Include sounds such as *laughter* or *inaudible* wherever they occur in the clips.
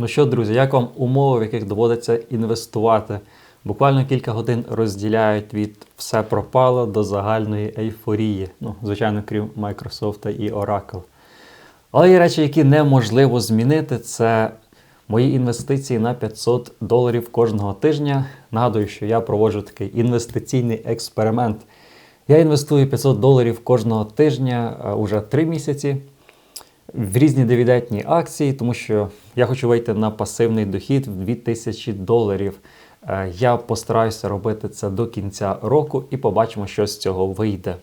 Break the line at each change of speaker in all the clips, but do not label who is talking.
Ну що, друзі, як вам умови, в яких доводиться інвестувати? Буквально кілька годин розділяють від все пропало до загальної ейфорії. Ну, звичайно, крім Microsoft і Oracle. Але є речі, які неможливо змінити. Це мої інвестиції на 500 доларів кожного тижня. Нагадую, що я проводжу такий інвестиційний експеримент. Я інвестую 500 доларів кожного тижня е, уже 3 місяці в різні дивідендні акції, тому що я хочу вийти на пасивний дохід в 2000 доларів. Е, Я постараюся робити це до кінця року і побачимо, що з цього вийде.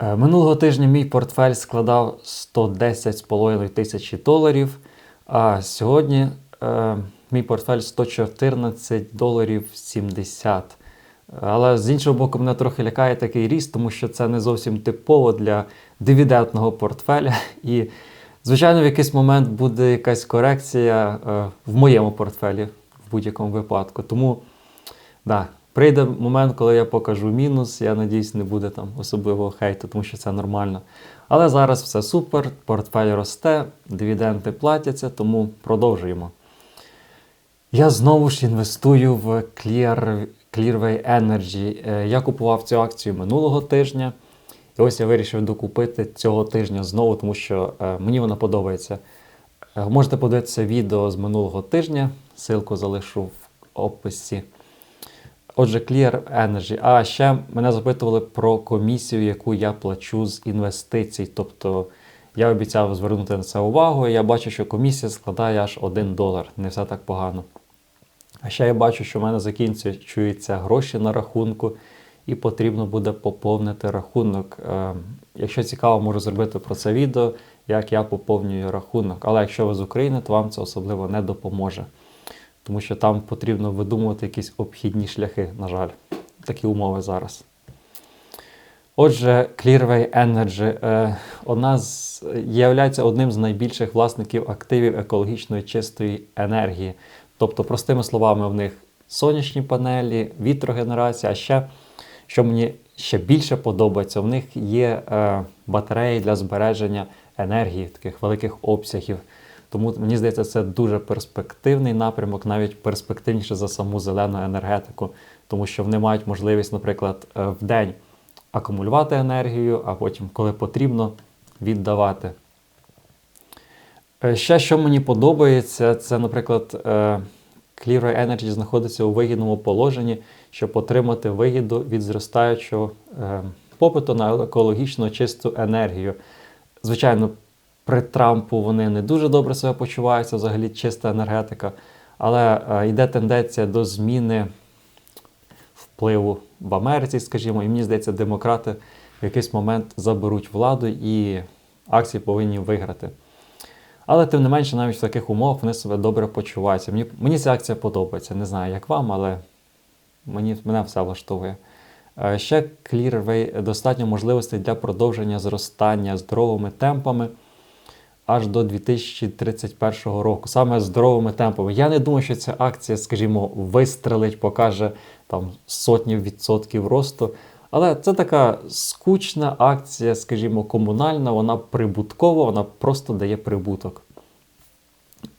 Е, Минулого тижня мій портфель складав 110,5 тисячі доларів, а сьогодні е, мій портфель 114 доларів 70. Але з іншого боку, мене трохи лякає такий ріст, тому що це не зовсім типово для дивідендного портфеля. І, звичайно, в якийсь момент буде якась корекція е, в моєму портфелі в будь-якому випадку. Тому да, прийде момент, коли я покажу мінус. Я надіюсь, не буде там особливого хейту, тому що це нормально. Але зараз все супер, портфель росте, дивіденди платяться, тому продовжуємо. Я знову ж інвестую в Clear, Clearway Energy. Е, Я купував цю акцію минулого тижня. І ось я вирішив докупити цього тижня знову, тому що е, мені вона подобається. Е, Можете подивитися відео з минулого тижня, ссылку залишу в описі. Отже, Clear Energy. А ще мене запитували про комісію, яку я плачу з інвестицій. Тобто я обіцяв звернути на це увагу, і я бачу, що комісія складає аж 1 долар. Не все так погано. А ще я бачу, що в мене закінчуються гроші на рахунку, і потрібно буде поповнити рахунок. Е, Якщо цікаво, можу зробити про це відео, як я поповнюю рахунок. Але якщо ви з України, то вам це особливо не допоможе. Тому що там потрібно видумувати якісь обхідні шляхи, на жаль. Такі умови зараз. Отже, Clearway Energy е, одна з є одним з найбільших власників активів екологічної чистої енергії. Тобто, простими словами, в них сонячні панелі, вітрогенерація, а ще, що мені ще більше подобається, в них є е, батареї для збереження енергії, таких великих обсягів. Тому мені здається, це дуже перспективний напрямок, навіть перспективніше за саму зелену енергетику, тому що вони мають можливість, наприклад, е, в день акумулювати енергію, а потім, коли потрібно, віддавати. Е, Ще, що мені подобається, це, наприклад, е, Clearway Energy знаходиться у вигідному положенні, щоб отримати вигіду від зростаючого е, попиту на екологічно чисту енергію. Звичайно, при Трампу вони не дуже добре себе почуваються, взагалі чиста енергетика, але йде тенденція до зміни впливу в Америці, скажімо, і мені здається, демократи в якийсь момент заберуть владу і акції повинні виграти. Але тим не менше, навіть в таких умовах вони себе добре почуваються. Мені, мені ця акція подобається. Не знаю, як вам, але мені, мене все влаштовує. Е, Ще Clearway достатньо можливостей для продовження зростання здоровими темпами аж до 2031 року. Саме здоровими темпами. Я не думаю, що ця акція, скажімо, вистрелить, покаже там сотні відсотків росту. Але це така скучна акція, скажімо, комунальна, вона прибуткова, вона просто дає прибуток.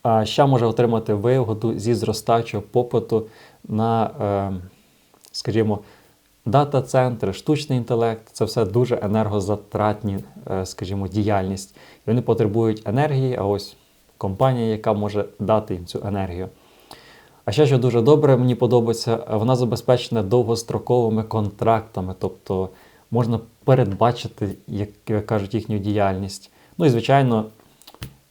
А ще може отримати вигоду зі зростаючого попиту на, е, скажімо, дата-центри, штучний інтелект це все дуже енергозатратні, е, скажімо, діяльність. І вони потребують енергії, а ось компанія, яка може дати їм цю енергію. А ще, що дуже добре, мені подобається, вона забезпечена довгостроковими контрактами, тобто можна передбачити, як, як кажуть, їхню діяльність. Ну і, звичайно,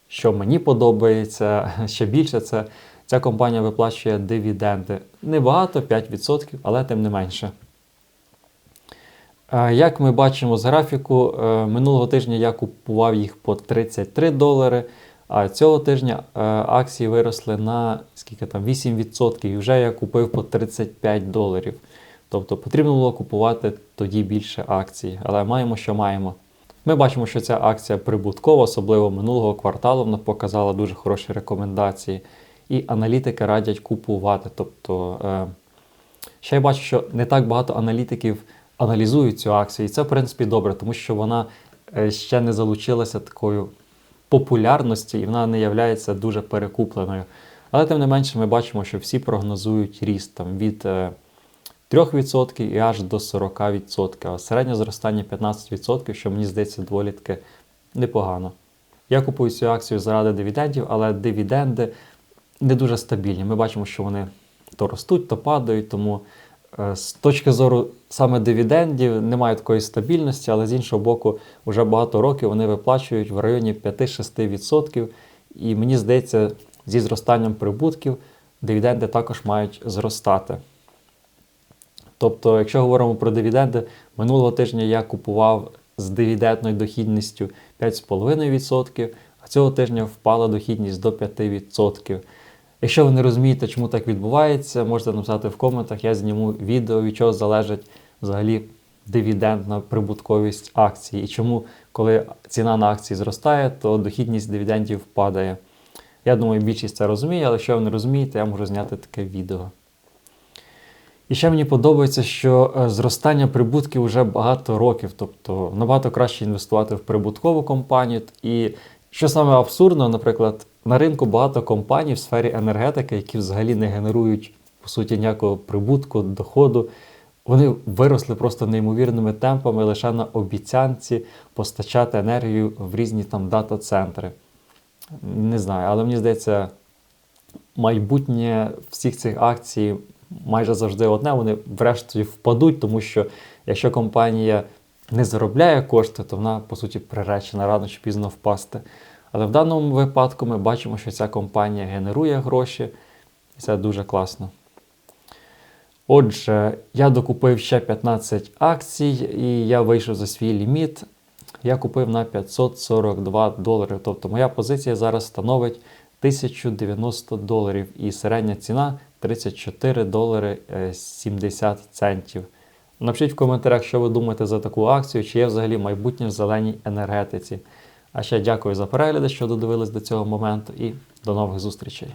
що мені подобається *laughs* ще більше, це ця компанія виплачує дивіденди. Небагато, 5%, але тим не менше. Е, Як ми бачимо з графіку, е, минулого тижня я купував їх по 33 долари, а цього тижня е, акції виросли на скільки там 8%, і вже я купив по 35 доларів. Тобто потрібно було купувати тоді більше акцій, але маємо, що маємо. Ми бачимо, що ця акція прибуткова, особливо минулого кварталу, вона показала дуже хороші рекомендації. І аналітики радять купувати. Тобто, е, ще я бачу, що не так багато аналітиків аналізують цю акцію, і це, в принципі, добре, тому що вона е, ще не залучилася такою популярності і вона не є дуже перекупленою. Але тим не менше, ми бачимо, що всі прогнозують ріст там, від е, 3% і аж до 40%, а середнє зростання 15%, що мені здається доволі таки непогано. Я купую цю акцію заради дивідендів, але дивіденди не дуже стабільні. Ми бачимо, що вони то ростуть, то падають, тому е, з точки зору саме дивідендів немає такої стабільності, але з іншого боку, вже багато років вони виплачують в районі 5-6%. І мені здається, зі зростанням прибутків дивіденди також мають зростати. Тобто, якщо говоримо про дивіденди, минулого тижня я купував з дивідендною дохідністю 5,5%, а цього тижня впала дохідність до 5%. Якщо ви не розумієте, чому так відбувається, можете написати в коментах, я зніму відео, від чого залежить взагалі дивідендна прибутковість акції. І чому, коли ціна на акції зростає, то дохідність дивідендів падає. Я думаю, більшість це розуміє, але якщо ви не розумієте, я можу зняти таке відео. І ще мені подобається, що е, зростання прибутків вже багато років, тобто набагато краще інвестувати в прибуткову компанію. І що саме абсурдно, наприклад, на ринку багато компаній в сфері енергетики, які взагалі не генерують по суті ніякого прибутку, доходу. Вони виросли просто неймовірними темпами лише на обіцянці постачати енергію в різні там дата-центри. Не знаю, але мені здається, майбутнє всіх цих акцій майже завжди одне, вони врешті впадуть, тому що якщо компанія не заробляє кошти, то вона, по суті, приречена рано чи пізно впасти. Але в даному випадку ми бачимо, що ця компанія генерує гроші, і це дуже класно. Отже, я докупив ще 15 акцій, і я вийшов за свій ліміт. Я купив на 542 долари. Тобто моя позиція зараз становить 1090 доларів і середня ціна 34 долари е, 70 центів. Напишіть в коментарях, що ви думаєте за таку акцію, чи є взагалі майбутнє в зеленій енергетиці. А ще дякую за перегляди, що додивились до цього моменту, і до нових зустрічей.